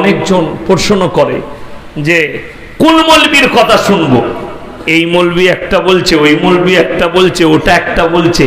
অনেকজন প্রশ্ন করে যে, কোন মলবির কথা শুনব? এই মলবি একটা বলছে, ওই মলবি একটা বলছে, ওটা একটা বলছে।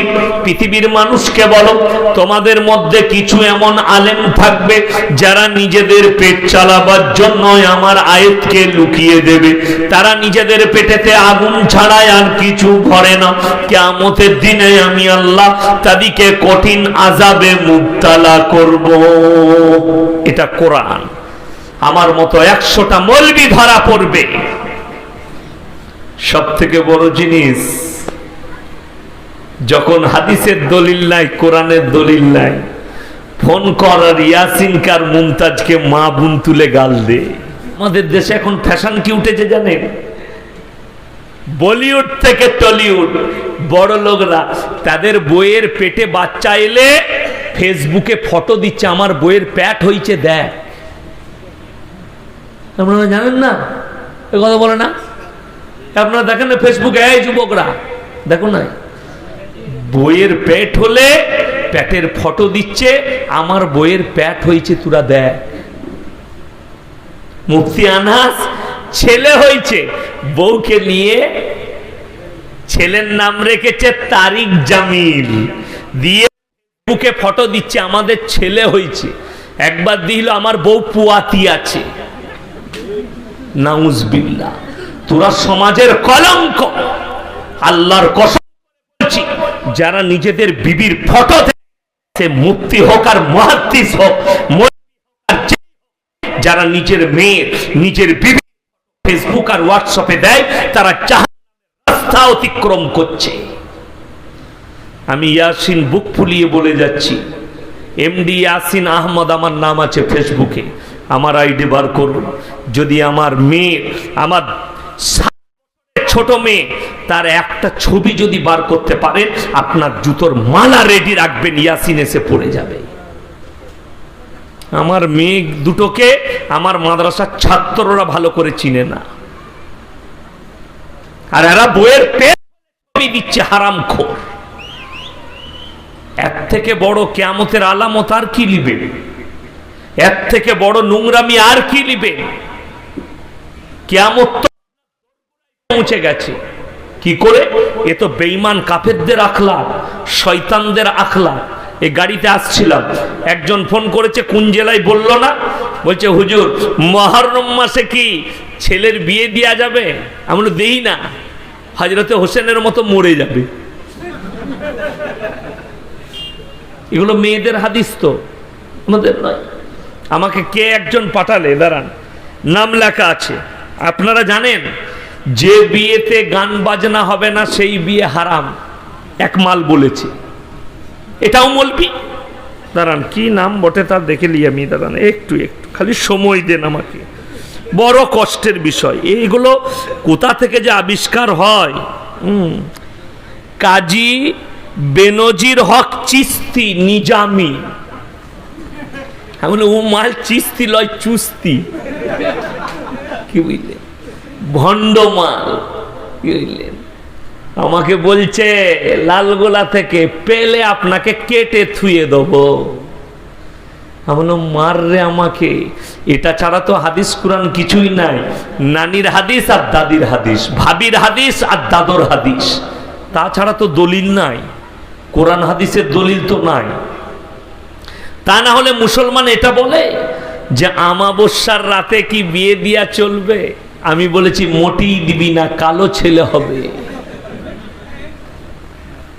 পৃথিবীর মানুষকে বলো, তোমাদের মধ্যে কিছু এমন আলেম থাকবে যারা নিজেদের পেট চালাবার জন্য আমার আয়াতকে লুকিয়ে দেবে। তারা নিজেদের পেটেতে আগুন ছাড়ায় আর কিছু ভরে না। কিয়ামতের দিনে আমি আল্লাহ তাদেরকে কঠিন আজাবে মুবতালা করব। এটা কোরআন। আমার মতো একশোটা মলবি ধরা পড়বে। সব থেকে বড় জিনিস যখন হাদিসের দলিল নাই, কোরআনের দলিল নাই, ফোন কর আর ইয়াসিন কার মুমতাজকে মা বোন তুলে গাল দে। আমাদের দেশে এখন ফ্যাশন কি উঠেছে জানেন? বলিউড থেকে টলিউড, বড় লোকরা তাদের বইয়ের পেটে বাচ্চা এলে ফেসবুকে ফটো দিচ্ছে, আমার বইয়ের প্যাট হইছে দেখ। আপনারা জানেন না? এ কথা বলে না? আপনারা দেখেন না ফেসবুকে, এই যুবকরা দেখো না বইয়ের পেট হলে প্যাটের ফটো দিচ্ছে, আমার বইয়ের প্যাট হয়েছে, তোরা দেখ। মুফতি আনাস, ছেলে হয়েছে। বউকে নিয়ে ছেলের নাম রেখেছে তারিক জামিল। দিয়ে বুকে ফটো দিচ্ছে, আমাদের ছেলে হয়েছে। একবার দিল, আমার বউ পুয়াতি আছে। নাউজবিল্লা তোরা সমাজের কলঙ্ক। আল্লাহর বলছি যারা নিজেদের বিবির ফটো সে মুক্তি হোক আর মহাদ্দিস হোক যারা নিজের মেয়ের নিজের বিবি ফেসবুক আর হোয়াটসঅ্যাপে দেয়, তারা রাস্তা অতিক্রম করছে। আমি ইয়াসিন বুক ফুলিয়ে বলে যাচ্ছি এমডি ইয়াসিন আহমদ আমার নাম আছে ফেসবুকে আমার আইডি বার করুন। যদি আমার মেয়ে, আমার ছোট মেয়ে, তার একটা ছবি যদি বার করতে পারেন, আপনার জুতোর মালা রেডি রাখবেন, ইয়াসিন এসে পড়ে যাবে। আমার মেয়ে দুটোকে আমার মাদ্রাসার ছাত্ররা ভালো করে চিনে না। আর এরা বইয়ের পেট দিচ্ছে, হারাম খোর। এর থেকে বড় কেয়ামতের আলামত আর কি লিবে? এর থেকে বড় নোংরামি আর কি লিবে? কেয়ামত পৌঁছে গেছে। কি করে? এ তো বেইমান কাফেরদের আখলা শয়তানদের আখলা এই গাড়িতে আসছিলাম। একজন ফোন করেছে, কোন জেলায় বলল না? বলছে, হুজুর, মহরম মাসে কি ছেলের বিয়ে দেওয়া যাবে? আমরা দেই না। হজরতে হোসেনের মতো মরে যাবে। এগুলো মেয়েদের হাদিস তো, আমাদের নয়। আমাকে কে একজন পাঠালে? দাঁড়ান। নাম লেখা আছে। আপনারা জানেন যে বিয়েতে গান বাজনা হবে না, সেই বিয়ে হারাম। এক মাল বলেছে। এটাও বলবি দাঁড়ান, কি নাম বটে তার দেখে লি আমি, দাঁড়ান, একটু একটু, খালি সময় দেন আমাকে। বড় কষ্টের বিষয়, এইগুলো কোথা থেকে যে আবিষ্কার হয়? কাজী বেনজির হক চিস্তি নিজামি। আমি ও মাল চিস্তি লয় চুস্তি। কি বুঝলেন ভণ্ড মাল বুঝলেন আমাকে বলছে, লালগোলা থেকে পেলে আপনাকে কেটে থুয়ে দেবো। আমি বললাম, মার রে আমাকে, এটা ছাড়া তো হাদিস কোরআন কিছুই নাই। নানির হাদিস আর দাদির হাদিস, ভাবির হাদিস আর দাদর হাদিস। তাছাড়া তো দলিল নাই। কোরআন হাদিসের দলিল তো নাই। তা না হলে মুসলমান এটা বলে যে, আমাবস্যার রাতে কি বিয়ে দিয়া চলবে? আমি বলেছি মোটেই দিবি না, কালো ছেলে হবে।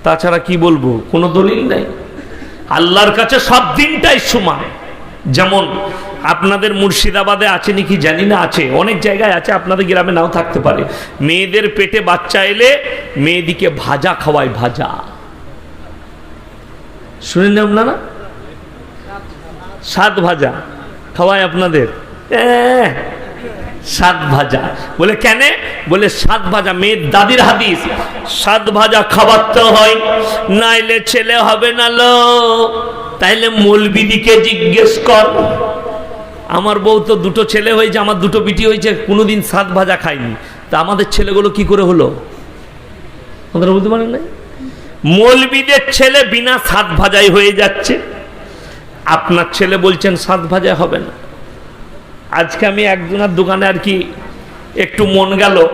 তাছাড়া কি বলব, কোনো দলিল নাই। আল্লাহর কাছে সব দিনটাই সমান। যেমন, আপনাদের মুর্শিদাবাদে আছে নাকি জানি না, আছে। অনেক জায়গায় আছে, আপনাদের গ্রামে নাও থাকতে পারে। মেয়েদের পেটে বাচ্চা এলে মেয়েদিকে ভাজা খাওয়ায় ভাজা। শুনেন আপনারা? সাত ভাজা খাওয়ায় আপনাদের। সাত ভাজা। বলে, কেন? বলে, সাত ভাজা মেয়ের দাদির হাদিস। সাত ভাজা খাবার তো হয়, নাইলে ছেলে হবে না লো। তাইলে মলবিদিকে জিজ্ঞেস কর। আমার বউ তো দুটো ছেলে হয়েছে, আমার দুটো বিটি হয়েছে, কোনোদিন সাত ভাজা খায়নি তা আমাদের ছেলেগুলো কি করে হলো? আপনারা বুঝতে পারেন না মলবিদের ছেলে বিনা সাত ভাজাই হয়ে যাচ্ছে। আপনার ছেলে বলছেন, সাত ভাজা হবে না। আজকে আমি একজনের দোকানে আর কি একটু মন গেল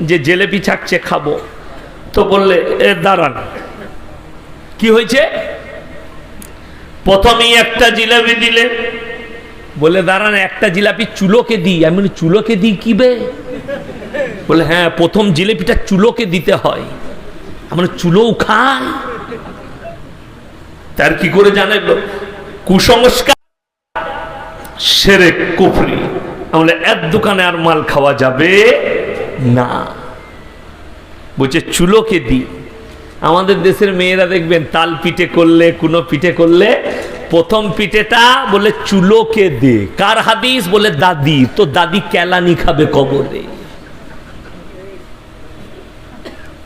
যে জেলেপি ছাকছে, খাব। তো বললে, এ, দাঁড়ান। কি হয়েছে? প্রথমেই একটা জিলাপি দিলে। বলে দাঁড়ান, একটা জিলাপি চুলোকে দিই। আমি চুলোকে দিই কি বে? বলে হ্যাঁ প্রথম জিলেপিটা চুলোকে দিতে হয়। আমরা চুলোও খাই তার কি করে জানেন কুসংস্কার সেরে কুফরি। আমরা এক দোকানে আর মাল খাওয়া যাবে না। বলছে, চুলোকে দি। আমাদের দেশের মেয়েরা দেখবেন, তাল পিঠে করলে, কোনো পিঠে করলে, প্রথম পিঠেটা বলে চুলোকে দে। কার হাদিস? বলে দাদি। তো দাদি কেলানি খাবে কবরে।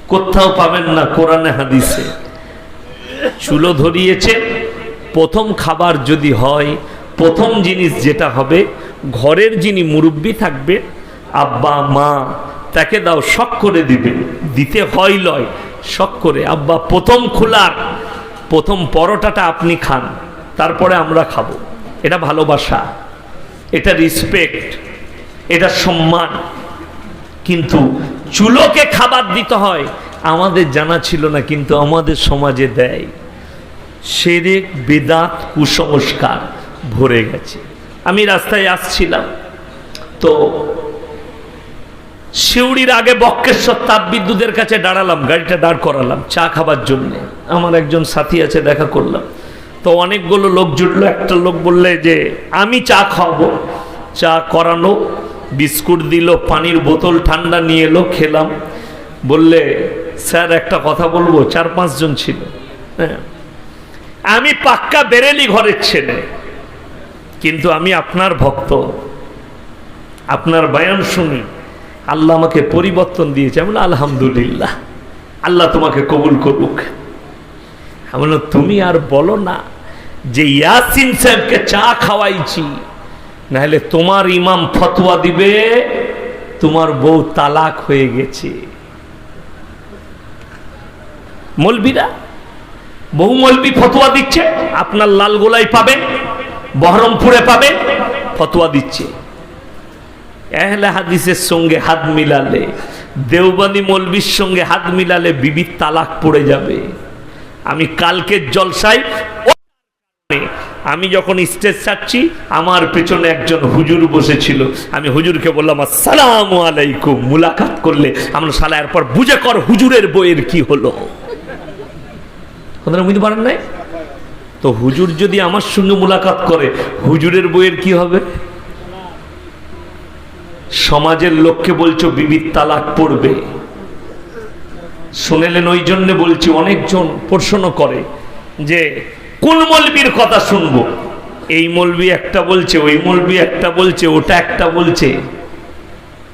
কোথাও পাবেন না কোরআনে, হাদিসে। চুলো ধরিয়েছে। প্রথম খাবার যদি হয় প্রথম জিনিস যেটা হবে, ঘরের যিনি মুরব্বী থাকবে, আব্বা, মা, তাকে দাও, শখ করে দিবে। দিতে হয় লয়, শখ করে। আব্বা, প্রথম খোলার, প্রথম পরোটাটা আপনি খান, তারপরে আমরা খাব। এটা ভালোবাসা, এটা রিসপেক্ট এটা সম্মান। কিন্তু চুলোকে খাবার দিতে হয়, আমাদের জানা ছিল না, কিন্তু আমাদের সমাজে দেয়। সেরেক, বেদাত, কুসংস্কার। ভরে গেছে। আমি রাস্তায় আসছিলাম। তো শিউড়ির আগে বক্রেশ্বর তাপ বিদ্যুতের কাছে দাঁড়ালাম, গাড়িটা দাঁড় করালাম, চা খাবার জন্য। আমার একজন সাথী আছে, দেখা করলাম। তো অনেকগুলো লোক জুটলো, একটা লোক বললে যে, আমি চা খাওয়াবো চা করানো বিস্কুট দিল, পানির বোতল ঠান্ডা নিয়ে এলো, খেলাম। বললে, স্যার, একটা কথা বলব, চার পাঁচজন ছিল। হ্যাঁ। আমি পাক্কা বেরেলি ঘরের ছেলে। কিন্তু আমি আপনার ভক্ত। আপনার বয়ান শুনি আল্লাহ আমাকে পরিবর্তন দিয়েছে। আমি আলহামদুলিল্লাহ, আল্লাহ তোমাকে কবুল করুক। আমি তুমি আর বলো না যে ইয়াসিন সাহেবকে চা খাওয়াইছি, নাহলে তোমার ইমাম ফতোয়া দিবে, তোমার বউ তালাক হয়ে গেছে। মলবিরা, বহু মলবি ফতোয়া দিচ্ছে, আপনার লাল গোলাই পাবেন। বহরমপুরে পাবে, ফতোয়া দিচ্ছে। এহলে হাদিসের সঙ্গে হাত মিলালে দেওবানি মলবির সঙ্গে হাত মিলালে বিবির তালাক পড়ে যাবে। আমি কালকের জলসায় আমি যখন স্টেজ ছাড়ছি, আমার পেছনে একজন হুজুর বসেছিল। আমি হুজুরকে বললাম, আসসালাম আলাইকুম। মুলাকাত করলে, আমরা সালা এরপর বুঝে কর হুজুরের বইয়ের কি হলো? বুঝতে পারেন নাই? তো হুজুর যদি আমার সঙ্গে মুলাকাত করে, হুজুরের বইয়ের কি হবে? সমাজের লোককে বলছো বিবির তালাক পড়বে। শুনেলেন, ওই জন্য বলছি, অনেকজন প্রশ্ন করে যে, কোন মলবির কথা শুনব? এই মলবি একটা বলছে, ওই মলবি একটা বলছে, ওটা একটা বলছে।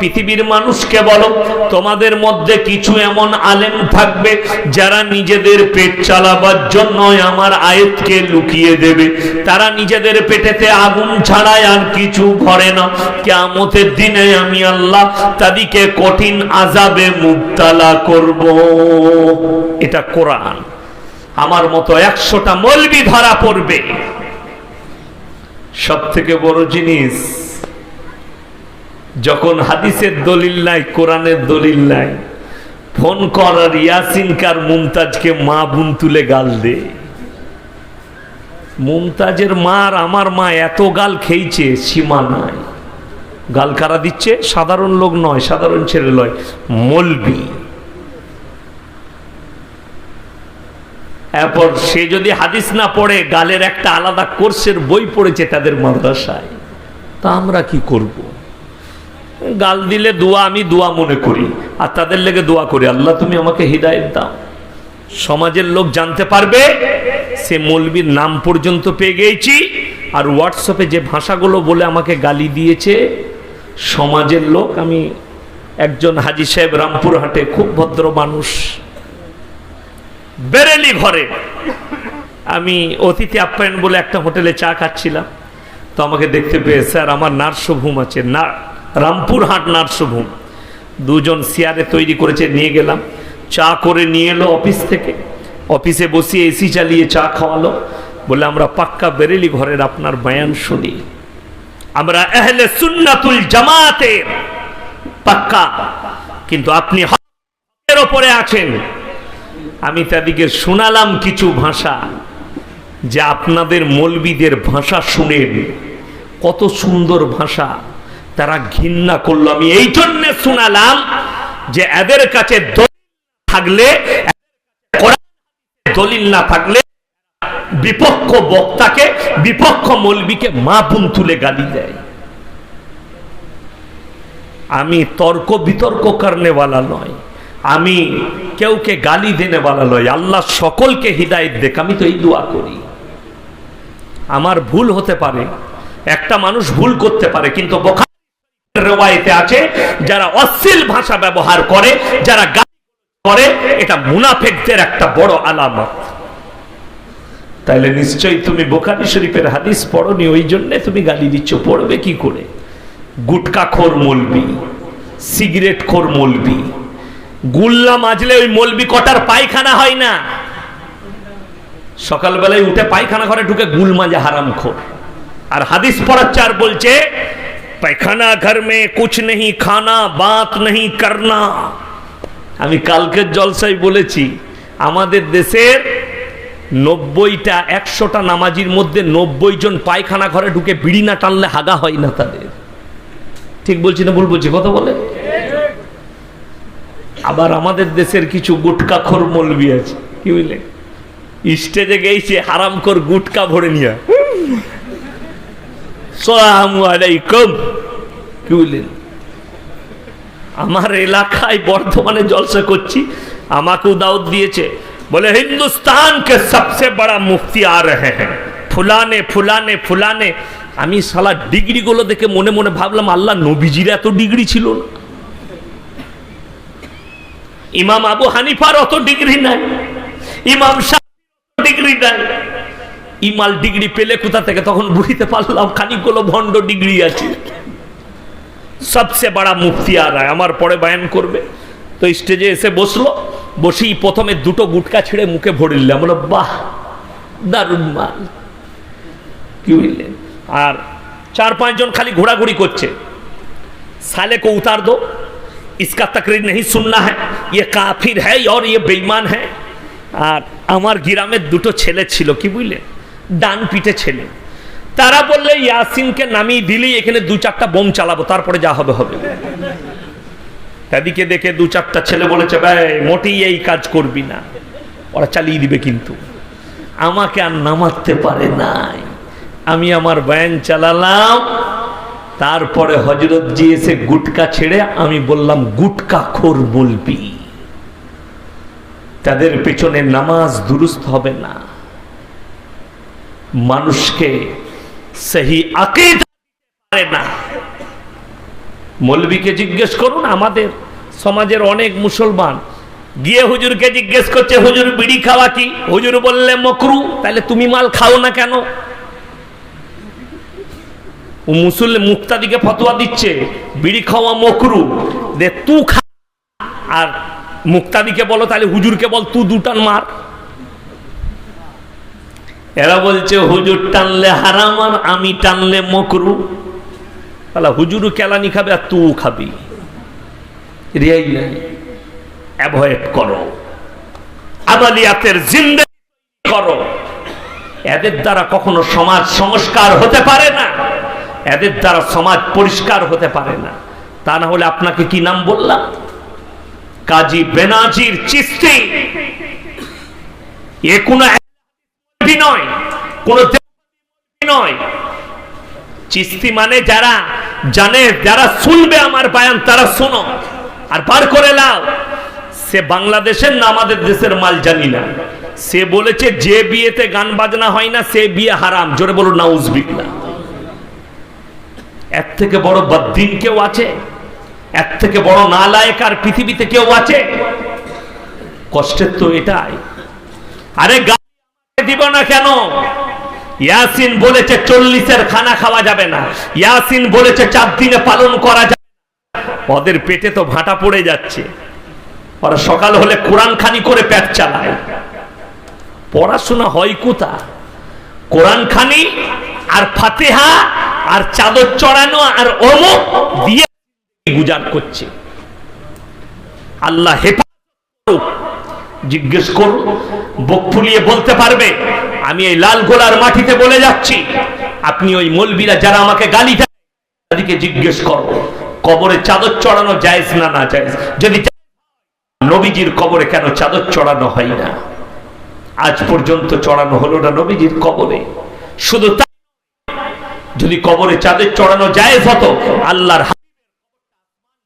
পৃথিবীর মানুষকে বলো, তোমাদের মধ্যে কিছু এমন আলেম থাকবে যারা নিজেদের পেট চালাবার জন্য আমার আয়াতকে লুকিয়ে দেবে। তারা নিজেদের পেটেতে আগুন ছাড়ায় আর কিছু ভরে না। কেয়ামতের দিনে আমি আল্লাহ তাদেরকে কঠিন আজাবে মুবতালা করব। এটা কোরআন। আমার মতো একশোটা মলবি ধরা পড়বে। সব থেকে বড় জিনিস যখন হাদিসের দলিল নাই, কোরআনের দলিল নাই, ফোন কর আর ইয়াসিন কার মুমতাজকে মা বোন তুলে গাল দে। মুমতাজের মার আমার মা এত গাল খেয়েছে সীমা নাই। গাল কারা দিচ্ছে? সাধারণ লোক নয়, সাধারণ ছেলে নয় মলবি। এরপর সে যদি হাদিস না পড়ে, গালের একটা আলাদা কোর্সের বই পড়েছে তাদের মাদ্রাসায়, তা আমরা কি করব। গাল দিলে দোয়া আমি দোয়া মনে করি, আর তাদের লেগে দোয়া করি। আল্লাহ, তুমি আমাকে হৃদায়ত দাও। সমাজের লোক জানতে পারবে, সে মৌলবীর নাম পর্যন্ত পেয়ে গিয়েছি, আর হোয়াটসঅ্যাপে যে ভাষাগুলো বলে আমাকে গালি দিয়েছে, সমাজের লোক, আমি একজন হাজি সাহেব রামপুরহাটে, খুব ভদ্র মানুষ, বেরেলি ঘরে। আমি অতিথি আপ্যায়ন বলে একটা হোটেলে চা খাচ্ছিলাম। তো আমাকে দেখতে পেয়ে, স্যার, আমার নার্সভূম আছে। না রামপুরহাট নার্সভূম। দুজন চেয়ারে তৈরি করেছে, নিয়ে গেলাম। চা করে নিয়ে এলো অফিস থেকে। অফিসে বসিয়ে এসি চালিয়ে চা খাওয়ালো। বলে, আমরা পাক্কা বেরেলি ঘরের আপনার বয়ান শুনি। আমরা এহলে সুন্নাতুল জামাতের পাক্কা। কিন্তু আপনি হকের ওপরে আছেন। আমি তাদেরকে শোনালাম কিছু ভাষা যে আপনাদের মৌলবিদের ভাষা শুনেন। কত সুন্দর ভাষা। তারা ঘৃণা করল। আমি এই জন্য শোনালাম যে এদের কাছে থাকলে দলিল না থাকলে বিপক্ষ বক্তাকে, বিপক্ষ মৌলবিকে মা বোন তুলে গালি দেয়। আমি তর্ক বিতর্ক কারণেওয়ালা নয়। আমি কেউকে গালি দেনে বলা নয়। আল্লাহ সকলকে হৃদায়ত দেখ, আমি তো এই দোয়া করি। আমার ভুল হতে পারে, একটা মানুষ ভুল করতে পারে, কিন্তু রেওয়ায়তে আছে, যারা অশ্লীল ভাষা ব্যবহার করে, যারা করে, এটা মুনাফেকদের একটা বড় আলামত। তাইলে নিশ্চয়ই তুমি বোখারি শরীফের হাদিস পড়নি ওই জন্য তুমি গালি দিচ্ছ, পড়বে কি করে? গুটকা খোর মলবি সিগারেট খোর মলবি, গুল্লা মাজলে ওই মলবি কটার পায়খানা হয় না? সকালবেলায় উঠে পায়খানা ঘরে ঢুকে গুল মাজে হারাম খোর আর হাদিস পড়ার চার বলছে পায়খানা ঘর মে কুছ নেই খানা বাত নেই করনা আমি কালকের জলসাই বলেছি, আমাদের দেশের নব্বইটা, একশোটা নামাজির মধ্যে নব্বই জন পায়খানা ঘরে ঢুকে বিড়ি না টানলে হাগা হয় না তাদের। ঠিক বলছি না ভুল বলছি? কথা বলে? আবার আমাদের দেশের কিছু গুটকাখোর মলবি আছে। কি বুঝলে স্টেজে গেছে হারাম কর গুটকা ভরে নিয়ে কি বুঝলেন আমার এলাকায় বর্ধমানে জলসা করছি, আমাকেও দাওয়াত দিয়েছে। বলে হিন্দুস্তান কে সবসে বড়া মুফতি আ রহে হ্যাঁ ফুলানে ফুলানে ফুলানে। আমি সালা ডিগ্রিগুলো দেখে মনে মনে ভাবলাম, আল্লাহ, নবীজির এত ডিগ্রি ছিল না। ইমাম আবু হানিফার অত ডিগ্রি নাই। ইমাম শাহ ডিগ্রি নাই। ইমাল ডিগ্রি পেলে কোথা থেকে তখন বুঝতে পারলাম খানিকগুলো ভণ্ড ডিগ্রি আছে সবচেয়ে বড় মুফতি আর আমার পরে বায়ান করবে তো স্টেজে এসে বসলো বসেই প্রথমে দুটো গুটকা ছিঁড়ে মুখে ভরিলে বলো বাহ দারুণ মাল কি বুঝলেন আর চার পাঁচজন খালি ঘোরাঘুরি করছে साले को उतार दो इसका तकरीर नहीं सुनना है ये काफिर है और ये बेईमान है আর আমার গ্রামের দুটো ছেলে ছিল কি বুঝলে ডান পিঠে ছেলে। তারা বললে, ইয়াসিনকে নামিয়ে দিলেই এখানে দু চারটা বোম চালাবো, তারপরে যা হবে হবে। তাদিকে দেখে দু চারটা ছেলে বলেছে ভাই মোটেই এই কাজ করবি না। ওরা চালিয়ে দিবে কিন্তু। আমাকে আর নামাতে পারে নাই। আমি আমার ব্যান চালালাম, তারপরে হজরত জি এসে গুটকা ছেড়ে আমি বললাম, গুটকা খোর বলবি। তাদের পেছনে নামাজ দুরুস্ত হবে না। মানুষকে সেই পারে না। মৌলবীকে জিজ্ঞেস করুন, আমাদের সমাজের অনেক মুসলমান গিয়ে হুজুরকে জিজ্ঞেস করছে, হুজুর, বিড়ি খাওয়া কি? হুজুর বললে, মকরু। তাহলে তুমি মাল খাও না কেন? মুসল, মুক্তাদিকে ফতোয়া দিচ্ছে, বিড়ি খাওয়া মকরু। দে, তু খা। আর মুক্তাদিকে বলো, তাহলে হুজুরকে বল, তু দুটান মার। এরা বলছে, হুজুর টানলে হারাম আর আমি টানলে মকরু। তাহলে হুজুরও কেলানি খাবে আর তুও খাবি। অ্যাভয়েড করো। করো। এদের দ্বারা কখনো সমাজ সংস্কার হতে পারে না। এদের দ্বারা সমাজ পরিষ্কার হতে পারে না। তা না হলে আপনাকে কি নাম বললাম? কাজী বেনাজির চিস্তি। এ কোনো এক নয়, কোনো নয়। চিস্তি মানে যারা জানে, যারা শুনবে আমার বায়ান, তারা শোনো। আর পার করে লাও, সে বাংলাদেশের না আমাদের দেশের মাল জানি না। সে বলেছে, যে বিয়েতে গান বাজনা হয় না, সে বিয়ে হারাম। জোরে বলো নাউজবিল্লা এর থেকে বড় বদ্দিন কেউ আছে? এর থেকে বড় নালায়ক আর পৃথিবীতে কেউ আছে? কষ্টের তো এটাই। আরে দিব না কেন? ইয়াসিন বলেছে, চল্লিশের খানা খাওয়া যাবে না। ইয়াসিন বলেছে, চার দিনে পালন করা যাবে ওদের পেটে তো ভাটা পড়ে যাচ্ছে। ওরা সকাল হলে কোরআন খানি করে পেট চালায়। পড়াশোনা হয় কোথা কোরআন খানি আর ফাতেহা আর চাদর চড়ানো আর অমুক দিয়ে গুজার করছে। আল্লাহ হেফাজত জিজ্ঞেস করুন বুক ফুলিয়ে বলতে পারবে, আমি এই লাল গোলার মাটিতে বলে যাচ্ছি। আপনি ওই মলবিরা যারা আমাকে গালি দেয়, তাদেরকে জিজ্ঞেস করো, কবরে চাদর চড়ানো জায়েজ না না জায়েজ? যদি নবীজির কবরে কেন চাদর চড়ানো হয় না? আজ পর্যন্ত চড়ানো হলো না নবীজির কবরে। শুধু যদি কবরে চাদর চড়ানো জায়েজ হতো, আল্লাহর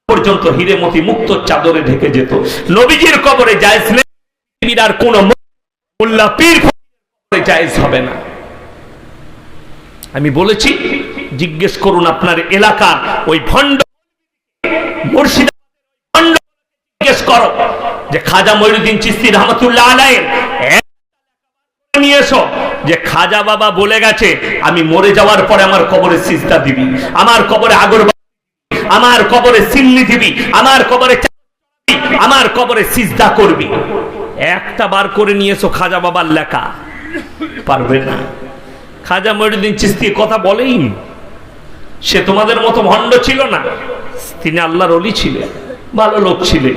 পর্যন্ত হিরেমতি মুক্ত চাদরে ঢেকে যেত। নবীজির কবরে জায়েজ নেই কোন মোল্লা পীর জায়েজ হবে না। আমি বলেছি, জিজ্ঞেস করুন আপনার এলাকার ওই ভণ্ড ভণ্ড জিজ্ঞেস করো যে খাজা মঈনুদ্দিন চিস্তি রহমতুল্লাহ আলাইয়ের এক নিয়ে এসো, যে খাজা বাবা বলে গেছে, আমি মরে যাওয়ার পরে আমার কবরে সিজদা দিবি, আমার কবরে আগর আমার কবরে সিল্লি দিবি, আমার কবরে আমার কবরে সিজদা করবি। একটা বার করে নিয়েছো খাজা বাবার লেখা। পারবে না। খাজা মহিউদ্দিন চিস্তি কথা বলেই সে তোমাদের মতো ভণ্ড ছিল না। তিনি আল্লাহর অলি ছিলেন, ভালো লোক ছিলেন।